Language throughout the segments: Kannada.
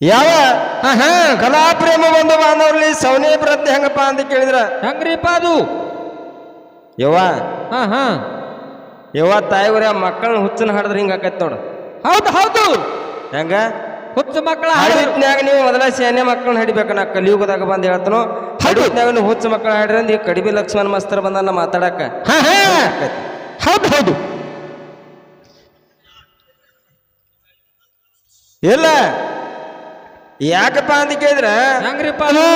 ಯಾವ? ಕಲಾಪ್ರೇಮ ಬಂದು ಬಾಂಧವ್ರಲ್ಲಿ ಸೌನೇ ಪ್ರತಿ ಹೆಂಗಪ್ಪ ಅಂತ ಕೇಳಿದ್ರ. ಹೆಂಗ್ರಿಪ್ಪ ಅದು? ಯವ್ವ ಹಾ ಹಾ ಯವ್ವ ತಾಯಿವ್ರ ಮಕ್ಕಳನ್ನ ಹುಚ್ಚನ ಹಾಡಿದ್ರೆ ಹಿಂಗ ಆಕೈತ್ ನೋಡು. ಹೌದು ಹೌದು. ಹೆಂಗ? ಹುಚ್ಚ ಮಕ್ಕಳ ಹಾಡು. ಹಡಿತ್ನ್ಯಾಗ ನೀವು ಮೊದಲ ಸೇನೆ ಮಕ್ಕಳನ್ನ ಹಿಡಿಬೇಕ ನಾ ಕಲಿಯುಗದಾಗ ಬಂದ್ ಹೇಳ್ತಾನು. ಹಡಿತ್ನ್ಯಾಗ ನೀವು ಹುಚ್ಚ ಮಕ್ಕಳ ಹಾಡ್ರಿ ಅಂದ್ರೆ ಕಡಿಮೆ ಲಕ್ಷ್ಮಣ ಮಸ್ತರ ಬಂದ ಮಾತಾಡಕ. ಹಾ ಹಾ ಹೌದು ಹೌದು. ಇಲ್ಲ. ಯಾಕಪ್ಪ ಅಂತ ಕೇಳಿದ್ರೆ ಹಂಗ್ರಿಪ್ಪ? ಅದು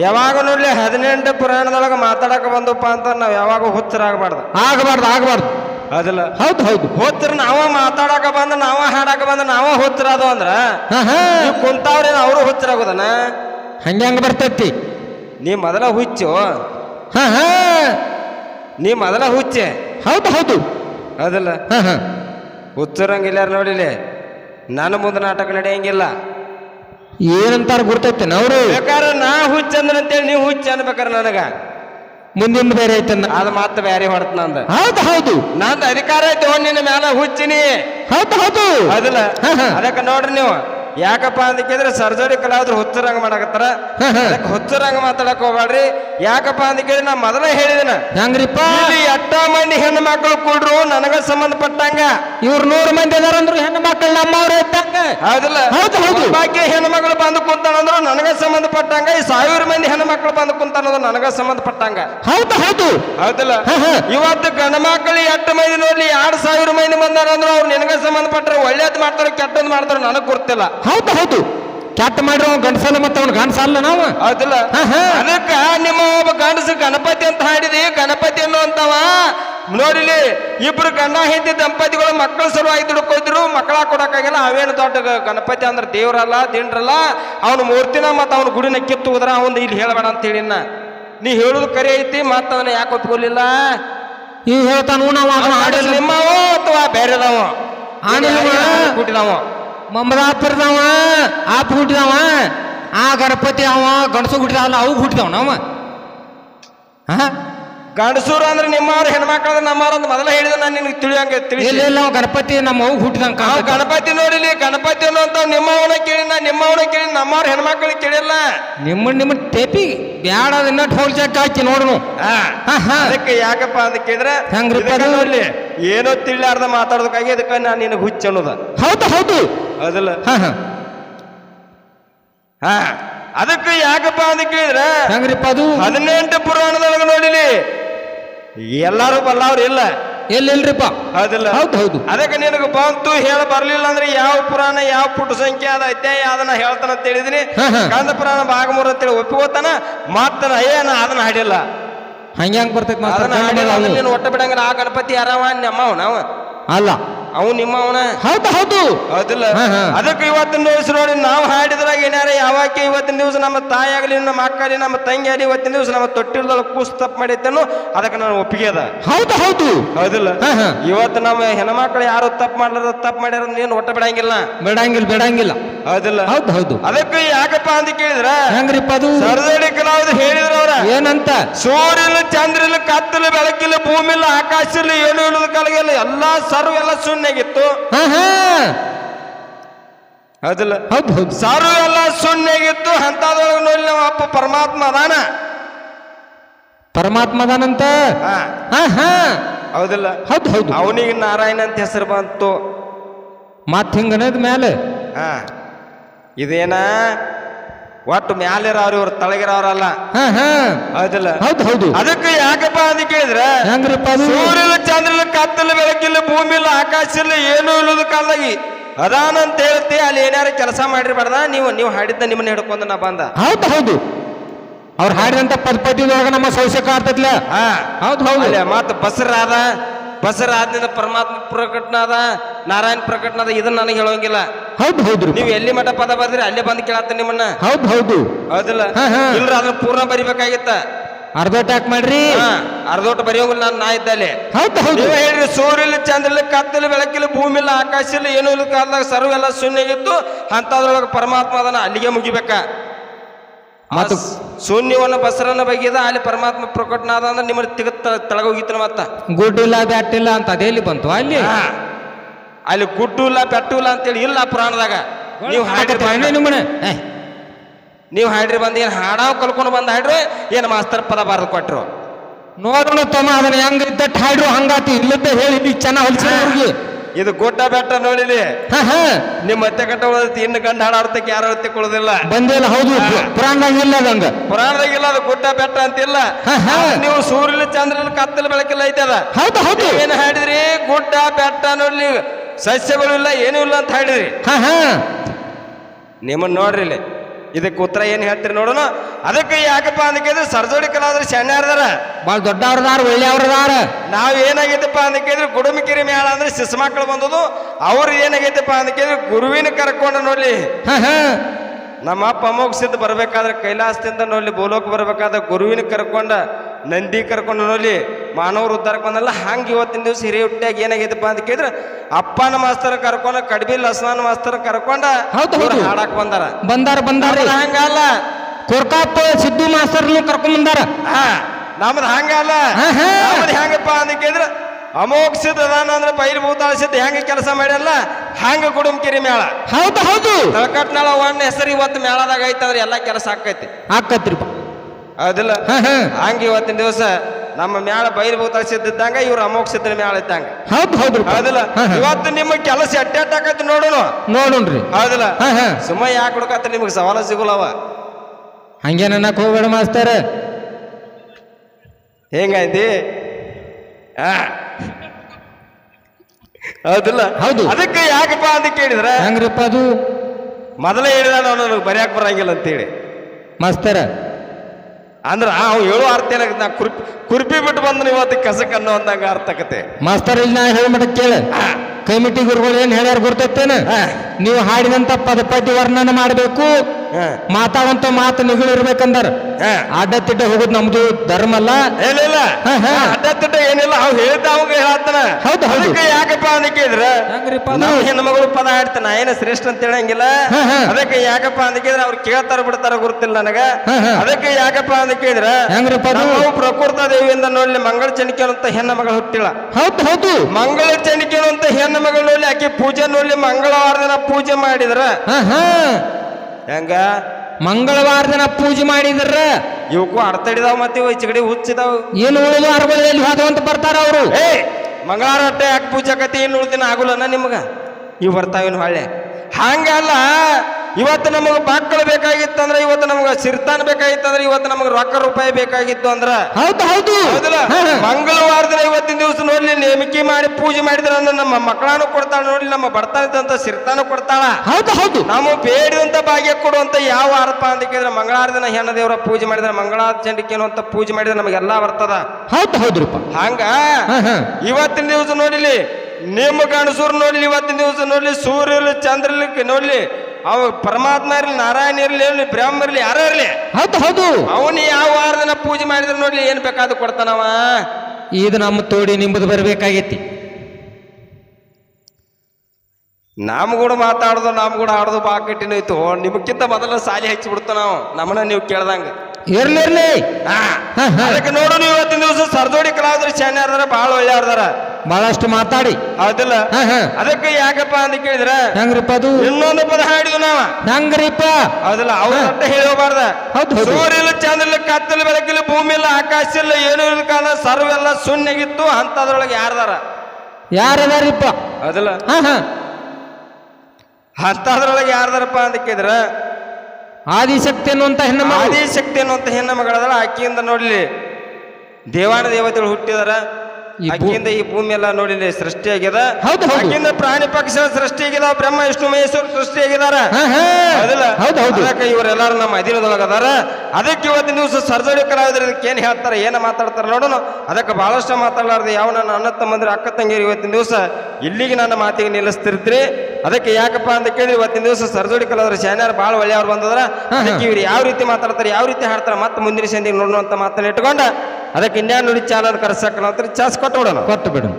ಯಾವಾಗ ನೋಡ್ಲಿ ಹದಿನೆಂಟು ಪುರಾಣದೊಳಗೆ ಮಾತಾಡಕ ಬಂದಪ್ಪ ಅಂತ ನಾವು ಯಾವಾಗ ಹುಚ್ಚರಾಗಬಾರ್ದು. ಆಗಬಾರ್ದು ಆಗಬಾರ್ದು. ಅದಲ್ಲ. ಹೌದು ಹೌದು. ಹೋತ್ರ ನಾವ ಮಾತಾಡಕ ಬಂದ ನಾವ ಹಾಡಕ ಬಂದ ನಾವ ಹುಚ್ಚರಾದು ಅಂದ್ರ ಹುಚ್ಚರ ಕುಂತಾವ್ರೇನ ಅವರು ಹಂಗೆ ಹಂಗ ಬರ್ತೈತಿ? ನೀ ಮೊದಲ ಹುಚ್ಚು. ನೀ ಮೊದಲ ಹುಚ್ಚೆ. ಹೌದು ಹೌದು. ಅದಲ್ಲ. ಹುಚ್ಚರಂಗಿಲ್ಲ ನೋಡಿಲಿ. ನನ್ನ ಮುಂದೆ ನಾಟಕ ನಡೆಯಂಗಿಲ್ಲ. ಏನಂತಾರ ಗುರ್ತೈತೆ ಅವರು ಬೇಕಾದ್ರೆ ನಾ ಹುಚ್ಚ ಅಂತೇಳಿ ನೀವು ಹುಚ್ಚ ಅನ್ಬೇಕಾರೆ ನನಗ. ಮುಂದಿನ ಬೇರೆ ಐತೆ ಅದು ಮಾತು ಬೇರೆ ಹೊಡ್ತ ನಂದ. ಹೌದು ಹೌದು. ನಂದು ಅಧಿಕಾರ ಐತೆ ನಿನ್ನ ಮ್ಯಾಲ ಹುಚ್ಚಿನಿ ಹೌದು ಹೌದು. ಅದಲ್ಲ. ಅದಕ್ಕೆ ನೋಡ್ರಿ ನೀವು. ಯಾಕಪ್ಪ ಅಂತ ಕೇಳಿದ್ರೆ ಸರ್ಜರಿ ಕಲಾವಿದ್ರು ಹುಚ್ಚರಂಗ ಮಾಡಕತ್ತಾರ. ಅದಕ್ಕೆ ಹುಚ್ಚರಂಗ ಮಾತಾಡಕ್ ಹೋಗ್ಬೇಡ್ರಿ ಯಾಕಪ್ಪ ಅಂತ ಕೇಳಿದ್ರೆ ನಾ ಮೊದಲೇ ಹೇಳಿದಿನ. ಹೆಂಗ್ರಿಪ್ಪ? ಇಲ್ಲಿ ಎಟ್ಟ ಮಂದಿ ಹೆಣ್ಣು ಮಕ್ಕಳು ಕೂಡ್ರು ನನಗ ಸಂಬಂಧಪಟ್ಟಂಗ. ಇವ್ರು ನೂರು ಮಂದಿ ಅದಾರಂದ್ರು ಹೆಣ್ಣು ಮಕ್ಕಳು ನಮ್ಮವ್ರ ಇದ್ದಂಗ. ಹೌದಲ್ಲ. ಹೌದು, ಹೌದು. ಬಾಕಿ ಹೆಣ್ಣು ಮಕ್ಕಳು ಬಂದು ಕುಂತಾನಂದ್ರು ನನಗ ಸಂಬಂಧಪಟ್ಟಂಗ. ಈ ಸಾವಿರ ಮಂದಿ ಹೆಣ್ಣು ಮಕ್ಕಳು ಬಂದು ಕುಂತಾನಂದ್ರು ನನಗ ಸಂಬಂಧಪಟ್ಟಂಗ. ಹೌದು ಹೌದು. ಹೌದಲ್ಲ. ಇವತ್ತು ಗಂಡ ಮಕ್ಕಳು ಎಟ್ಟು ಮಂದಿ ನೋಡ್ಲಿ ಎರಡ್ ಸಾವಿರ ಮಂದಿ ಬಂದಾರ ಅಂದ್ರೆ ಅವ್ರು ನಿನಗ ಸಂಬಂಧಪಟ್ಟರೆ ಒಳ್ಳೇದ್ ಮಾಡ್ತಾರ ಕೆಟ್ಟದ್ ಮಾಡ್ತಾರ ನನಗ್ ಗೊತ್ತಿಲ್ಲ. ಹೌದು ಹೌದು ಕೆಟ್ಟ ಮಾಡ್ರಿ ಅವ್ನು ಗಂಡಸಲ್ಲ ಮತ್ತೆ ಅವ್ನು ಗಂಡಸಲ್ಲ ನಾವು. ಹೌದಿಲ್ಲ. ಅದಕ್ಕ ನಿಮ್ಮ ಒಬ್ಬ ಗಂಡಸ ಗಣಪತಿ ಅಂತ ಹಾಡಿದಿ ಗಣಪತಿ ಅನ್ನುವಂತವ. ನೋಡಿಲಿ ಇಬ್ರು ಗಂಡ ಹೆಂಡತಿ ದಂಪತಿಗಳು ಮಕ್ಕಳ ಸಲುವಾಗಿ ದುಡ್ಕೋದ್ರು ಮಕ್ಕಳ ಕೊಡಕ್ಕಾಗಿಲ್ಲ ಅವೇನು ದೊಡ್ಡ ಗಣಪತಿ ಅಂದ್ರೆ ದೇವ್ರಲ್ಲ ದಿಂಡ್ರಲ್ಲ. ಅವನ ಮೂರ್ತಿನ ಮತ್ತ ಅವನ ಗುಡಿನ ಕಿತ್ತು ಹೋದ್ರ ಅವನ್ ಇಲ್ಲಿ ಹೇಳಬೇಡ ಅಂತ ಹೇಳಿನ ನೀ ಹೇಳುದು ಕರೆ ಐತಿ ಮತ್ತ ಅವನ ಯಾಕೆ ಒಪ್ಕೊಲಿಲ್ಲ? ನೀವು ಹೇಳ್ತಾನು ನಾವು ನಿಮ್ಮವ ಅಥವಾ ಬೇರೆದವ? ಹಾಡಿಲ್ಲವ. ಮಮದಾಪುರದವ ಆಪ್ ಹುಟ್ಟಿದವ ಆ ಗಣಪತಿ ಅವ ಗಣಸು ಹುಟ್ಟಿದವಲ್ಲ ಅವು ಹುಟ್ಟಿದವ ನಾವ. ಹಾ ಗಂಡಸೂರು ಅಂದ್ರೆ ನಿಮ್ಮವ್ರ ಹೆಣ್ಮಕ್ಳು ಅಂದ್ರೆ ನಮ್ಮವ್ರ ಅಂತ ಮೊದಲ ಹೇಳಿದ ನಾನು ನಿನಗೆ ತಿಳಿಯಂಗೆ ತಿಳಿಸಿ. ಇಲ್ಲ ಗಣಪತಿ ನಮ್ಮ ಅವು ಹುಟ್ಟಿದಂಗ ನಾವು ಗಣಪತಿ ನೋಡಿಲಿ ಗಣಪತಿ ಅನ್ನೋಂತ ನಿಮ್ಮವನ ಕೇಳಿ ನಾ ನಿಮ್ಮವನ ಕೇಳಿ ನಮ್ಮವ್ರ ಹೆಣ್ಮಕ್ಳಿಗೆ ಕೇಳಿಲ್ಲ. ನಿಮ್ಮ ನಿಮ್ಮ ಟೇಪಿ ಬ್ಯಾಡ ಅದನ್ನ ಠೋಲ್ ಚೆಕ್ ಹಾಕಿ ಹಾ. ಅದಕ್ಕೆ ಯಾಕಪ್ಪ ಅಂತ ಕೇಳಿದ್ರೆ ಹೆಂಗ್ರಿ? ನೋಡ್ಲಿ ಏನೋ ತಿಳಿಲಾರ್ದ ಮಾತಾಡೋದಕ್ಕಾಗಿ ಅದಕ್ಕೆ ನಾನು ನಿನಗೆ ಹುಚ್ಚ ಅನ್ನೋದ ಹೌದು ಹೌದು. ಹೌದಲ್ಲ ಹಾ ಹಾ. ಹಾ ಅದಕ್ಕೆ ಯಾಕಪ್ಪ ಅಂತ ಕೇಳಿದ್ರೆ ಹೆಂಗ್ರಿಪ್ಪ ಅದು? ಹದಿನೆಂಟು ಪುರಾಣದೊಳಗೆ ನೋಡಿಲಿ. ಎಲ್ಲಾರು ಬಲ್ಲವ್ರು ಇಲ್ಲ. ಎಲ್ಲಿಲ್ರಿಪ್ಪ? ಅದಿಲ್ಲ ಹೌದು ಹೌದು. ಅದಕ್ಕೆ ನಿನಗೆ ಬಂತು ಹೇಳ ಬರ್ಲಿಲ್ಲ ಅಂದ್ರೆ ಯಾವ ಪುರಾಣ ಯಾವ ಪುಟ ಸಂಖ್ಯೆ ಅದ ಅಧ್ಯಾಯ ಅದನ್ನ ಹೇಳ್ತಾನ ಅಂತ ಹೇಳಿದಿನಿ. ಕಂದ ಪುರಾಣ ಭಾಗ ಅಂತ ಅಂತೇಳಿ ಒಪ್ಪಿಗೋತಾನ ಮಾತನ ಅಯ್ಯನ ಅದನ್ನ ಹಾಡಿಲ್ಲ. ಹಂಗೆ ಹೆಂಗ್ ಮಾತ್ರ ಅದನ್ನ ಹಾಡಿಲ್ಲ ಅಂದ್ರೆ ನೀನು ಒಟ್ಟ ಬಿಡಂಗಿಲ್ಲ. ಆ ಗಣಪತಿ ಯಾರವ ನಮ್ಮವ ನಾವ. ಅಲ್ಲ. ಅವ್ ನಿಮ್ಮವನ ಹೌದು ಹೌದು. ಹೌದಿಲ್ಲ. ಅದಕ್ಕೆ ಇವತ್ತಿನ ದಿವಸ ನೋಡಿ ನಾವು ಹಾಡಿದ್ರಾಗ ಏನಾರ ಯಾವಾಗ ಇವತ್ತಿನ ದಿವಸ ನಮ್ಮ ತಾಯಿ ಆಗಲಿ ನಮ್ಮ ಅಕ್ಕ ಆಗಲಿ ನಮ್ಮ ತಂಗಿ ಆಗಲಿ ಇವತ್ತಿನ ದಿವಸ ನಮ್ಮ ತೊಟ್ಟಿಲ್ದೊಳಗೆ ಕೂಸು ತಪ್ಪು ಮಾಡಿದ್ದೇನು ಅದಕ್ಕೆ ನಾನು ಒಪ್ಪಿಗೆ ಅದ. ಹೌದು ಹೌದು. ಹೌದಿಲ್ಲ. ಇವತ್ತು ನಮ್ಮ ಹೆಣ್ಮಕ್ಳು ಯಾರು ತಪ್ಪು ಮಾಡ್ಲಾರ ತಪ್ಪು ಮಾಡ್ಯಾರ ನೀನು ಒಟ್ಟ ಬಿಡಂಗಿಲ್ಲ. ಬಿಡಂಗಿಲ್ಲ ಬಿಡಂಗಿಲ್ಲ. ಹೌದಿಲ್ಲ? ಹೌದು ಹೌದು. ಅದಕ್ಕೆ ಯಾಕಪ್ಪ ಅಂತ ಕೇಳಿದ್ರ ಹೆಂಗ್ರಿಪ್ಪ ಅದು? ಸರದಡಿ ಕಲಾವಿದ್ರು ಹೇಳಿದ್ರು ಅವ್ರ. ಏನಂತ? ಸೂರ್ಯನ ಚಂದ್ರನ ಕತ್ತಲು ಬೆಳಕಿಲ್ಲ ಭೂಮಿ ಇಲ್ಲ ಆಕಾಶ ಇಲ್ಲ ಏನು ಇಲ್ಲದ ಕಲಗಿಲ್ಲ ಎಲ್ಲಾ ಸರ್ವ ಎಲ್ಲ ಹಾ ಹೌದಿಲ್ಲ? ಸಾರು ಎಲ್ಲ ಸೊನ್ನೆಗಿತ್ತು ಅಂತದ್ರೊಳಗೆ ನೋಡಿ ನಮ್ಮ ಅಪ್ಪ ಪರಮಾತ್ಮ ಅದಾನ. ಪರಮಾತ್ಮ ಅದಾನಂತ? ಹೌದಿಲ್ಲ? ಹೌದು ಹೌದು ಅವನಿಗೆ ನಾರಾಯಣ ಅಂತ ಹೆಸರು ಬಂತು. ಮತ್ ಹಿಂಗನದ ಮೇಲೆ ಹ. ಇದೇನ? ಒಟ್ಟು ಮ್ಯಾಲಿರೋರು ಇವ್ರು ತಳಗಿರೋರಲ್ಲ. ಹಾ ಹಾ. ಹೌದಿಲ್ಲ? ಹೌದು ಹೌದು. ಅದಕ್ಕೆ ಯಾಕಪ್ಪ ಅಂತ ಕೇಳಿದ್ರೆ ಹೆಂಗ್ರಪ್ಪ ಸೂರ್ಯನ ಚಂದ್ರನ ಕತ್ತಲು ಬೆಳಕಿಲ್ಲ ಭೂಮಿ ಇಲ್ಲ ಆಕಾಶ ಇಲ್ಲ ಏನೂ ಇಲ್ಲದ ಕಾಲದಾಗಿ ಅದಾನಂತ ಹೇಳ್ತಿ ಅಲ್ಲಿ ಏನಾರ ಕೆಲಸ ಮಾಡಿರ್ಬಾರ್ದ ನೀವು ನೀವು ಹಾಡಿದ್ದ ನಿಮ್ಮನ್ನ ಹಿಡ್ಕೊಂಡು ನಾ ಬಂದ. ಹೌದು ಹೌದು. ಅವ್ರು ಹಾಡಿದಂತ ಪದ್ಪತಿ ನಮ್ಮ ಕಾಡ್ತೈತ್ಲ ಹಾ. ಹೌದು ಹೌದು. ಮತ್ತೆ ಮತ್ತ ಬಸರಾದ. ಬಸರ ಆದ್ನಿಂದ ಪರಮಾತ್ಮ ಪ್ರಕಟನ ಅದ ನಾರಾಯಣ ಪ್ರಕಟನ ಅದ ಇದನ್ನ ನನಗೆ ಹೇಳೋಂಗಿಲ್ಲ. ಹೌದು ಹೌದು ನೀವು ಎಲ್ಲಿ ಮಠ ಪದ ಬರ್ದ್ರಿ ಅಲ್ಲೇ ಬಂದು ಕೇಳತ್ತ ನಿಮ್ಮನ್ನ. ಹೌದು ಹೌದು. ಹೌದಿಲ್ಲ. ಇಲ್ರ ಅದನ್ನ ಪೂರ್ಣ ಬರಿಬೇಕಾಗಿತ್ತ. ಅರ್ಧೋಟ ಯಾಕೆ ಮಾಡ್ರಿ. ಅರ್ಧೋಟ ಬರೆಯೋಂಗಿಲ್ಲ ನಾನು ನಾ ಇದ್ದಲ್ಲಿ ಹೌದು ಹೌದು. ನೀವೇ ಹೇಳ್ರಿ ಸೂರ್ಯನ ಚಂದ್ರಲ್ಲ ಕತ್ತಲು ಬೆಳಕಿಲ್ಲ ಭೂಮಿ ಇಲ್ಲ ಆಕಾಶ ಇಲ್ಲ ಏನೂ ಇಲ್ಲ ಕಾಲದಾಗ ಸರ್ವೆಲ್ಲ ಎಲ್ಲ ಶೂನ್ಯಗಿತ್ತು ಅಂತದ್ರೊಳಗೆ ಪರಮಾತ್ಮ ಅದನ್ನ ಅಲ್ಲಿಗೆ ಮುಗಿಬೇಕ? ಮತ್ತು- ಶೂನ್ಯವನ್ನು ಬಸರನ್ನ ಬಗೆದ ಅಲ್ಲಿ ಪರಮಾತ್ಮ ಪ್ರಕಟನಾದ ಅಂದ್ರೆ ನಿಮ್ಮ ತಿಗ ತಳಗೋಗಿತ್ತು ಮತ್ತ ಗುಡ್ಡು ಇಲ್ಲ ಬ್ಯಾಟ್ ಇಲ್ಲ ಅಂತ ಅದೇಲಿ ಬಂತು? ಅಲ್ಲಿ. ಅಲ್ಲಿ ಗುಡ್ಡು ಇಲ್ಲ ಬೆಟ್ಟು ಇಲ್ಲ ಅಂತೇಳಿ ಇಲ್ಲ ಪುರಾಣದಾಗ. ನೀವು ಹಾಡ್ರಿ ನಿಮ್ಮನೆ ನೀವು ಹಾಡ್ರಿ ಬಂದು ಏನು ಹಾಡಾವ್ ಕಲ್ಕೊಂಡು ಬಂದು ಹಾಡ್ರಿ ಏನು ಮಾಸ್ತರ್ ಪದ ಬಾರದು ಕೊಟ್ರು. ನೋಡೋಣ ತಮ್ಮ ಅದನ್ನ ಹೆಂಗ ಇದ್ದಟ್ಟು ಹಾಡ್ರು ಹಂಗಾತಿ ಇಲ್ಲದ ಹೇಳಿ ಚೆನ್ನಾಗಿ ಹೊಲ್ಸಿ ಇದು ಗುಡ್ಡ ಬೆಟ್ಟ ನೋಡಿಲಿ. ನಿಮ್ಮ ಅತ್ತೆ ಕಟ್ಟ ಉಳಿದೈತಿ ಇನ್ನು ಗಂಡ ಹಾಡಾಡ್ತಕ್ಕೆ ಯಾರು ಕೊಡೋದಿಲ್ಲ. ಬಂದಿಲ್ಲ ಹೌದು ಪುರಾಣದಾಗ ಇಲ್ಲ ಅದಂಗ. ಪುರಾಣದಾಗಿಲ್ಲ ಅದು ಗುಡ್ಡ ಬೆಟ್ಟ ಅಂತಿಲ್ಲ. ನೀವು ಸೂರ್ಯನ ಚಂದ್ರನ ಕತ್ತಲ ಬೆಳಕಿಲ್ಲ ಐತೆ ಅದ ಹೌದು ಹೌದು. ಏನು ಹಾಡಿದ್ರಿ? ಗುಡ್ಡ ಬೆಟ್ಟ ನೋಡ್ಲಿ ಸಸ್ಯಗಳು ಇಲ್ಲ ಏನೂ ಇಲ್ಲ ಅಂತ ಹಾಡಿದ್ರಿ. ನಿಮ್ಮನ್ನ ನೋಡ್ರಿ ಇಲ್ಲಿ. ಇದಕ್ಕೆ ಉತ್ತರ ಏನು ಹೇಳ್ತೀರಿ ನೋಡೋಣ. ಅದಕ್ಕೆ ಯಾಕಪ್ಪ ಅಂದಕ್ಕಿದ್ರೆ ಸರ್ಜೋಡಿ ಕಲಾವಿದ್ರು ಶಣ್ಯಾರ್ದಾರ ಬಹಳ ದೊಡ್ಡವ್ರದಾರ ಒಳ್ಳೆಯವ್ರದಾರ ನಾವು ಏನಾಗೈತಪ್ಪ ಅಂದಕ್ಕಿದ್ರೆ ಗುಡುಮಿಕಿರಿ ಮೇಳ ಅಂದ್ರೆ ಶಿಶು ಮಕ್ಕಳು ಬಂದದು ಅವ್ರು ಏನಾಗೈತಪ್ಪ ಅಂದಕ್ಕಿದ್ರೆ ಗುರುವಿನ ಕರ್ಕೊಂಡು ನೋಡ್ಲಿ. ನಮ್ಮ ಅಪ್ಪ ಅಮ್ಮೋಗ್ ಸಿದ್ಧ ಬರ್ಬೇಕಾದ್ರೆ ಕೈಲಾಸದಿಂದ ನೋಡ್ಲಿ ಬೋಲೋಕ್ ಬರ್ಬೇಕಾದ್ರೆ ಗುರುವಿನ ಕರ್ಕೊಂಡ ನಂದಿ ಕರ್ಕೊಂಡು ನೋಡ್ಲಿ. ಮಾನವರು ಉದ್ಧಾರಕ್ಕೆ ಬಂದಲ್ಲ ಹಂಗೆ ಇವತ್ತಿನ ದಿವಸ ಹಿರಿಯ ಹುಟ್ಟಿಯಾಗ ಏನಾಗೈತಪ್ಪ ಅಂತ ಕೇಳಿದ್ರೆ ಅಪ್ಪನ ಮಾಸ್ತರ್ ಕರ್ಕೊಂಡ ಕಡ್ಬಿ ಲಸ್ಮಾನ್ ಮಾಸ್ತರ್ ಕರ್ಕೊಂಡ. ಹಾಡಾಕ್ ಬಂದಾರ. ಬಂದಾರ ಬಂದಾರ ಹಂಗಲ್ಲ ಕೊರ್ಕಾಪ ಸಿದ್ದು ಮಾಸ್ತರ್ನು ಕರ್ಕೊಂಡ್ ಬಂದಾರ. ಹಾ ನಮ್ದು ಹಂಗಲ್ಲ. ನಮ್ದು ಹೆಂಗಪ್ಪ ಅಂತ ಕೇಳಿದ್ರೆ ಅಮೋಘ ಸಿದ್ಧ ಅಂದ್ರೆ ಪೈಲ್ ಭೂತಾಳ ಸಿದ್ಧ ಹೆಂಗ ಕೆಲಸ ಮಾಡ್ಯಲ್ಲ ಹಂಗ ಗುಡುಮ್ಕಿರಿ ಮೇಳ. ಹೌದು ಹೌದು. ತಳಕಟ್ನಾಳ ಒಣ್ಣ ಹೆಸರು ಇವತ್ತು ಮೇಳದಾಗ ಐತಂದ್ರೆ ಎಲ್ಲ ಕೆಲಸ ಆಕೈತಿ. ಆಕತ್ರಿ ಅದಿಲ್ಲ ಹಂಗ ಇವತ್ತಿನ ದಿವಸ ನಮ್ಮ ಮ್ಯಾಲ ಬೈಲ್ ಸಿದ್ದಿದ್ದಂಗ ಇವ್ರ ಸಿದ್ಧನ ಮ್ಯಾಳ ಇದ್ದಂಗ. ಹೌದು ಹೌದು ಹೌದಿಲ್ಲ. ಇವತ್ತು ನಿಮ್ಮ ಕೆಲಸ ಅಟ್ಯಾಟ್ ಆಕೈತಿ ನೋಡೋಣ ನೋಡೋಣ್ರಿ ಹೌದಿಲ್ಲ? ಸುಮ್ಮ ಯಾಕೆ ಹುಡುಕತ್ತ ನಿಮ್ಗೆ ಸವಾಲ ಸಿಗುಲವ. ಹಂಗೇನ ಅನ್ನಕ್ ಹೋಗ್ಬೇಡ ಮಾಸ್ತರ. ಹೆಂಗೈತಿ. ಹೌದಿಲ್ಲ? ಹೌದು. ಅದಕ್ಕೆ ಯಾಕಪ್ಪ ಅಂತ ಕೇಳಿದ್ರೆ ಹಂಗ್ರಪ್ಪ ಅದು? ಮೊದಲೇ ಹೇಳಿದ ನಾನು ನನಗೆ ಬರೆಯಕ್ ಬರಂಗಿಲ್ಲ ಅಂತೇಳಿ. ಮಾಸ್ತರ ಅಂದ್ರ ಅವು ಹೇಳೋ ಅರ್ಥ ಏನಾಗ ನಾ ಕುರ್ಪಿ ಕುರ್ಪಿ ಬಿಟ್ಟು ಬಂದ್ರೆ ಇವತ್ತು ಕಸಕ್ ಅನ್ನೋ ಅಂದಂಗ ಅರ್ಥ ಆಕತೆ ಮಾಸ್ತರ್ ಇಲ್ಲಿ ನಾ ಹೇಳ್ಮಟ ಕೇಳ ಕಮಿಟಿ ಗುರುಗಳು ಏನ್ ಹೇಳ್ಯಾರ ಗೊತ್ತೈತೇನ ಹಾ. ನೀವು ಹಾಡಿದಂತ ಪದ ಪದ್ಯ ವರ್ಣನೆ ಮಾಡಬೇಕು. ಮಾತಾಡುವಂತ ಮಾತು ನಿಗಳು ಇರ್ಬೇಕಂದ್ರ. ಅಡ್ಡ ತಿಡ್ಡ ಹೋಗುದು ನಮ್ದು ಧರ್ಮ ಅಲ್ಲ. ಏನಿಲ್ಲ. ಅಡ್ಡ ತಿಡ್ಡ ಏನಿಲ್ಲ ಅವ್ ಹೇಳಿದ್ದ ಅವಾಗ ಹೇಳ್ತಾನ. ಹೌದು. ಅದಕ್ಕೆ ಯಾಕಪ್ಪ ಅಂತ ಕೇಳಿದ್ರೆ? ನಾವು ಹೆಣ್ಣು ಮಗಳು ಹೆಣ್ಮಗಳು ಪದ ಹಾಡ್ತಾನ ನಾ ಏನ ಶ್ರೇಷ್ಠ ಅಂತ ಹೇಳಂಗಿಲ್ಲ. ಅದಕ್ಕೆ ಯಾಕಪ್ಪ ಅಂತ ಕೇಳಿದ್ರೆ? ಅವ್ರು ಕೇಳ್ತಾರ ಬಿಡ್ತಾರ ಗೊತ್ತಿಲ್ಲ ನನಗ. ಅದಕ್ಕೆ ಯಾಕಪ್ಪ ಹೆಂಗ್ರಿಪ್ಪ ನಾವು ಪ್ರಕೃತ ದೇವಿಯಿಂದ ನೋಡ್ಲಿ ಮಂಗಳ ಚಣಿಕೆ ಅಂತ ಹೆಣ್ಣ ಮಗಳು ಹುಟ್ಟಿಲ್ಲ. ಹೌದು ಹೌದು. ಮಂಗಳ ಚಣಿಕೆ ಅಂತ ಹೆಣ್ಣ ಮಗಳು ನೋಡ್ಲಿ ಆಕೆ ಪೂಜೆ ನೋಡ್ಲಿ ಮಂಗಳವಾರ ದಿನ ಪೂಜೆ ಮಾಡಿದ್ರ. ಹೆಂಗ? ಮಂಗಳವಾರ ದಿನ ಪೂಜೆ ಮಾಡಿದ್ರ ಇವಕ್ಕೂ ಅರ್ಥ ಹಿಡಿದಾವ್ ಮತ್ತೆ ಇವು ಈಚೆ ಕಡೆ ಹುಚ್ಚಿದಾವ್. ಏನು ಉಳಿದು ಅರಬದಲ್ಲಿ ಹೋದವಂತ ಬರ್ತಾರ ಅವರು? ಏ ಮಂಗಳವಾರ ಹೊಟ್ಟೆ ಯಾಕೆ ಪೂಜೆ ಕತಿ ಏನು ಉಳ್ದಿನ? ಆಗುಲ್ಲ ನಿಮ್ಗ? ಇವು ಬರ್ತಾವೇನು ಹೊಳ್ಳೆ. ಹಂಗಲ್ಲ ಇವತ್ತು ನಮಗೆ ಮಕ್ಕಳು ಬೇಕಾಗಿತ್ತಂದ್ರೆ ಇವತ್ತು ನಮಗೆ ಬೇಕಾಗಿತ್ತು ಅಂದ್ರೆ ಇವತ್ತು ನಮಗೆ ರೊಕ್ಕ ರೂಪಾಯಿ ಬೇಕಾಗಿತ್ತು ಅಂದ್ರೆ ಹೌದು ಹೌದು. ಹೌದಲ್ಲ. ಮಂಗಳವಾರ ದಿನ ಇವತ್ತಿನ ದಿವಸ ನೋಡ್ಲಿ ನೇಮಿಕೆ ಮಾಡಿ ಪೂಜೆ ಮಾಡಿದ್ರ ಅಂದ್ರೆ ನಮ್ಮ ಮಕ್ಕಳನ್ನು ಕೊಡ್ತಾಳ ನೋಡ್ಲಿ ನಮ್ಮ ಬರ್ತಾ ಇದ್ದಂತ ಸಿರ್ತಾನು ಕೊಡ್ತಾಳ. ಹೌದು ಹೌದು. ನಾವು ಬೇಡಿದಂತ ಭಾಗ್ಯ ಕೊಡುವಂತ ಯಾವ ಅರ್ಪ ಅಂತ ಕೇಳಿದ್ರೆ ಮಂಗಳಾರ ದಿನ ಹೆಣ್ಣ ದೇವರ ಪೂಜೆ ಮಾಡಿದ್ರೆ ಮಂಗಳಾ ಚಂಡಿಕೆ ಅಂತ ಪೂಜೆ ಮಾಡಿದ್ರೆ ನಮಗೆಲ್ಲ ಬರ್ತದ. ಹೌದು ಹೌದು ಹಂಗ? ಇವತ್ತಿನ ದಿವಸ ನೋಡಿಲಿ ನಿಮ್ಮ ಗಣಸೂರು ನೋಡ್ಲಿ ಇವತ್ತಿನ ದಿವಸ ನೋಡ್ಲಿ ಸೂರ್ಯ ಚಂದ್ರಲಿಕ್ಕೆ ಚಂದ್ರ ನೋಡ್ಲಿ ಅವ ಪರಮಾತ್ಮ ಇರಲಿ ನಾರಾಯಣ ಇರಲಿ ಇರ್ಲಿ ಬ್ರಹ್ಮ ಇರಲಿ ಯಾರ ಇರಲಿ. ಹೌದು ಹೌದು. ಅವನು ಯಾವ ವಾರದನ ಪೂಜೆ ಮಾಡಿದ್ರೆ ನೋಡ್ಲಿ ಏನ್ ಬೇಕಾದ್ರೂ ಕೊಡ್ತಾನವ ಇದು ನಮ್ಮ ತೋಡಿ ನಿಂಬುದು ಬರಬೇಕಾಗೈತಿ. ನಮ್ ಕೂಡ ಮಾತಾಡೋದು ನಮ್ ಕೂಡ ಆಡೋದು ಬಾಕಟ್ಟಿನ ಇತ್ತು. ನಿಮಗಿಂತ ಮೊದಲ ಸಾಲಿ ಹಚ್ಚಿ ಬಿಡ್ತು ನಾವು. ನಮ್ಮನ್ನ ನೀವು ಕೇಳ್ದಂಗ. ಇರ್ಲಿ ಇರ್ಲಿ. ಅದಕ್ಕೆ ನೋಡು ನೀವು ಇವತ್ತಿನ ದಿವಸ ಸರ್ದೋಡಿ ಕಲಾವಿದ್ರು ಶಾನ್ಯಾರ್ದಾರ ಬಹಳ ಒಳ್ಳೆಯವ್ರದಾರ ಬಹಳಷ್ಟು ಮಾತಾಡಿ. ಹೌದಿಲ್ಲ? ಅದಕ್ಕೆ ಯಾಕಪ್ಪ ಅಂತ ಕೇಳಿದ್ರೆ ಹೆಂಗ್ರಿಪ್ಪ ಅದು? ಇನ್ನೊಂದು ಪದ ಹಾಡಿದ್ವಿ ನಾವ. ಹೆಂಗ್ರಿಪ್ಪ? ಹೌದಿಲ್ಲ ಅವ್ರ ಅಂತ ಹೇಳಬಾರ್ದ. ಹೌದು. ಸೂರ್ಯ ಇಲ್ಲ ಚಂದ್ರ ಇಲ್ಲ ಕತ್ತಲು ಬೆಳಕಿಲ್ಲ ಭೂಮಿ ಇಲ್ಲ ಆಕಾಶ ಇಲ್ಲ ಏನು ಇಲ್ಲ ಕಾಲ ಸರ್ವೆಲ್ಲ ಶೂನ್ಯಗಿತ್ತು ಅಂತದ್ರೊಳಗೆ ಯಾರದಾರ? ಯಾರದಾರಿಪ್ಪ? ಹೌದಿಲ್ಲ? ಅಂತ ಅದ್ರೊಳಗೆ ಅಂತದ್ರೊಳಗೆ ಯಾರ್ದಾರಪ್ಪ ಅಂತ ಕೇಳಿದ್ರೆ ಆದಿಶಕ್ತಿ ಅನ್ನುವಂತ ಹೆಣ್ಣು. ಆದಿಶಕ್ತಿ ಅನ್ನುವಂತ ಹೆಣ್ಣು ಮಗಳದಲ್ಲ ಆಕೆಯಿಂದ ನೋಡ್ಲಿ. ದೇವಾನ ದೇವತೆಗಳು ಹುಟ್ಟಿದಾರ. ಈ ಈ ಭೂಮಿ ಎಲ್ಲ ನೋಡಿಲಿ ಸೃಷ್ಟಿ ಆಗ್ಯದ ಹೌದು, ಪ್ರಾಣಿ ಪಕ್ಷ ಸೃಷ್ಟಿ ಆಗ್ಯದ ಬ್ರಹ್ಮ ವಿಷ್ಣು ಮಹೇಶ್ವರ ಸೃಷ್ಟಿ ಆಗಿದಾರ ಹಾ. ಹಾ ಹೌದು ಹೌದು. ಅದಕ್ಕೆ ಇವರೆಲ್ಲರೂ ನಮ್ಮ ಅಧೀನದೊಳಗೆ ಅದಾರ ಅದಕ್ಕೆ ಇವತ್ತಿನ ದಿವಸ ಸರ್ಜರಿ ಕಲಾವಿದ್ರು ಇದಕ್ಕೆ ಏನ್ ಹೇಳ್ತಾರೆ ಏನ ಮಾತಾಡ್ತಾರೆ ನೋಡೋಣ. ಅದಕ್ಕೆ ಬಹಳಷ್ಟು ಮಾತಾಡಲಾರ್ದು ಯಾವ ನನ್ನ ಅಣ್ಣ ತಮ್ಮಂದ್ರೆ ಅಕ್ಕ ತಂಗಿಯರು ಇವತ್ತಿನ ದಿವಸ ಇಲ್ಲಿಗೆ ನನ್ನ ಮಾತಿಗೆ ನಿಲ್ಲಿಸ್ತಿರ್ತೀರಿ. ಅದಕ್ಕೆ ಯಾಕಪ್ಪ ಅಂತ ಕೇಳಿ ಇವತ್ತಿನ ದಿವಸ ಸರ್ಜೋಡಿ ಕಲಾವಿದ್ರ ಶಾನ್ಯಾರ ಬಹಳ ಒಳ್ಳೆಯವ್ರು ಬಂದದ್ರ. ಅದಕ್ಕೆ ಇವ್ರು ಯಾವ ರೀತಿ ಮಾತಾಡ್ತಾರೆ ಯಾವ ರೀತಿ ಹಾಡ್ತಾರೆ ಮತ್ತೆ ಮುಂದಿನ ಸಂದಿಗೆ ನೋಡೋಣ ಅಂತ ಮಾತನ್ನ ಇಟ್ಕೊಂಡ ಅದಕ್ಕೆ ಇನ್ಯಾರು ನುಡಿ ಚಾಲನ ಕರ್ಸಕ್ಕ ಅಂತ ಚಾನ್ಸ್ ಕೊಟ್ಟು ಬಿಡೋಣ ಕೊಟ್ಟು ಬಿಡು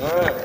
ಹ್ಮ್.